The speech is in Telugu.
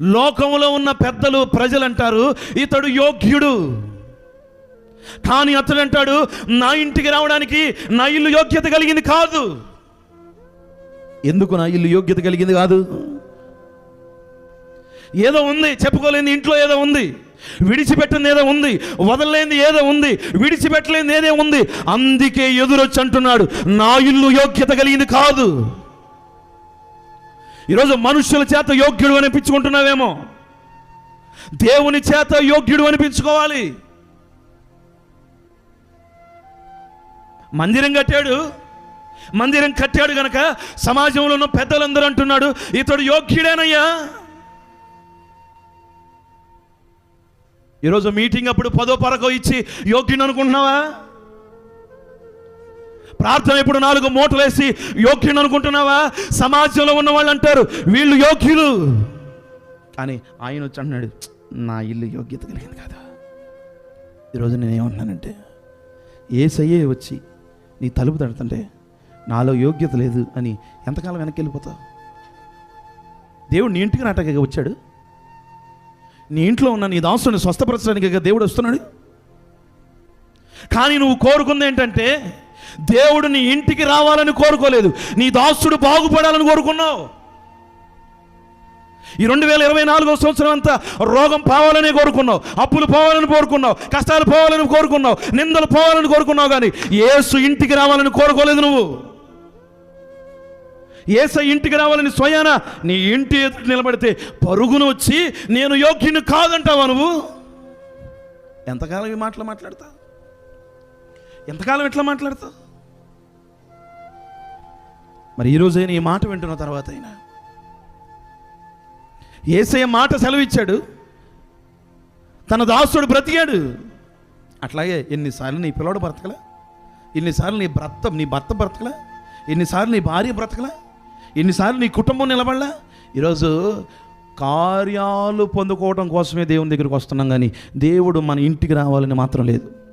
లోకంలో ఉన్న పెద్దలు ప్రజలు అంటారు ఇతడు యోగ్యుడు. కానీ అతడు అంటాడు నా ఇంటికి రావడానికి నా ఇల్లు యోగ్యత కలిగింది కాదు. ఎందుకు నా ఇల్లు యోగ్యత కలిగింది కాదు? ఏదో ఉంది చెప్పుకోలేని ఇంట్లో ఏదో ఉంది విడిచిపెట్టింది ఏదో ఉంది వదలలేని ఏదో ఉంది విడిచిపెట్టలేని ఏదో ఉంది అందుకే ఎదురొచ్చి అంటున్నాడు నా ఇల్లు యోగ్యత కలిగింది కాదు. ఈరోజు మనుషుల చేత యోగ్యుడు అనిపించుకుంటున్నావేమో? దేవుని చేత యోగ్యుడు అనిపించుకోవాలి. మందిరం కట్టాడు. మందిరం కట్టాడు గనక సమాజంలో ఉన్న పెద్దలందరూ అంటున్నాడు ఇతడు యోగ్యుడేనయ్యా. ఈరోజు మీటింగ్ అప్పుడు పదో పరకో ఇచ్చి యోగ్యుని అనుకుంటున్నావా? ప్రార్థన ఇప్పుడు నాలుగు మూటలేసి యోగ్యుని అనుకుంటున్నావా? సమాజంలో ఉన్న వాళ్ళు అంటారు వీళ్ళు యోగ్యులు. కానీ ఆయన వచ్చి అంటున్నాడు నా ఇల్లు యోగ్యత కలిగింది కదా? ఈరోజు నేనేమంటున్నానంటే ఏ సయ్యే వచ్చి నీ తలుపు తడుతుంటే నాలో యోగ్యత లేదు అని ఎంతకాలం వెనక్కి వెళ్ళిపోతావు? దేవుడు నీ ఇంటికి నాటక వచ్చాడు? నీ ఇంట్లో ఉన్న నీ దాసుని స్వస్థపరచడానికి దేవుడు వస్తున్నాడు? కానీ నువ్వు కోరుకుంది ఏంటంటే దేవుడు నీ ఇంటికి రావాలని కోరుకోలేదు. నీ దాసుడు బాగుపడాలని కోరుకున్నావు. ఈ రెండు వేల ఇరవై నాలుగో సంవత్సరం అంతా రోగం పోవాలని కోరుకున్నావు. అప్పులు పోవాలని కోరుకున్నావు. కష్టాలు పోవాలని కోరుకున్నావు. నిందలు పోవాలని కోరుకున్నావు కానీ ఏసు ఇంటికి రావాలని కోరుకోలేదు నువ్వు. ఏస ఇంటికి రావాలని స్వయాన నీ ఇంటి ఎదుట నిలబడితే పరుగును వచ్చి నేను యోగ్యుని కాదంటావా నువ్వు? ఎంతకాలం ఈ మాటలు మాట్లాడతా ఎంతకాలం ఎట్లా మాట్లాడతావు? మరి ఈరోజైనా ఈ మాట వింటున్న తర్వాత అయినా ఏసయ్య మాట సెలవిచ్చాడు. తన దాసుడు బ్రతికాడు. అట్లాగే ఎన్నిసార్లు నీ పిల్లడు బ్రతకలా? ఎన్నిసార్లు నీ భర్త నీ భర్త బ్రతకలా? ఎన్నిసార్లు నీ భార్య బ్రతకలా? ఎన్నిసార్లు నీ కుటుంబం నిలబడలా? ఈరోజు కార్యాలు పొందుకోవడం కోసమే దేవుని దగ్గరికి వస్తున్నాం కానీ దేవుడు మన ఇంటికి రావాలని మాత్రం లేదు.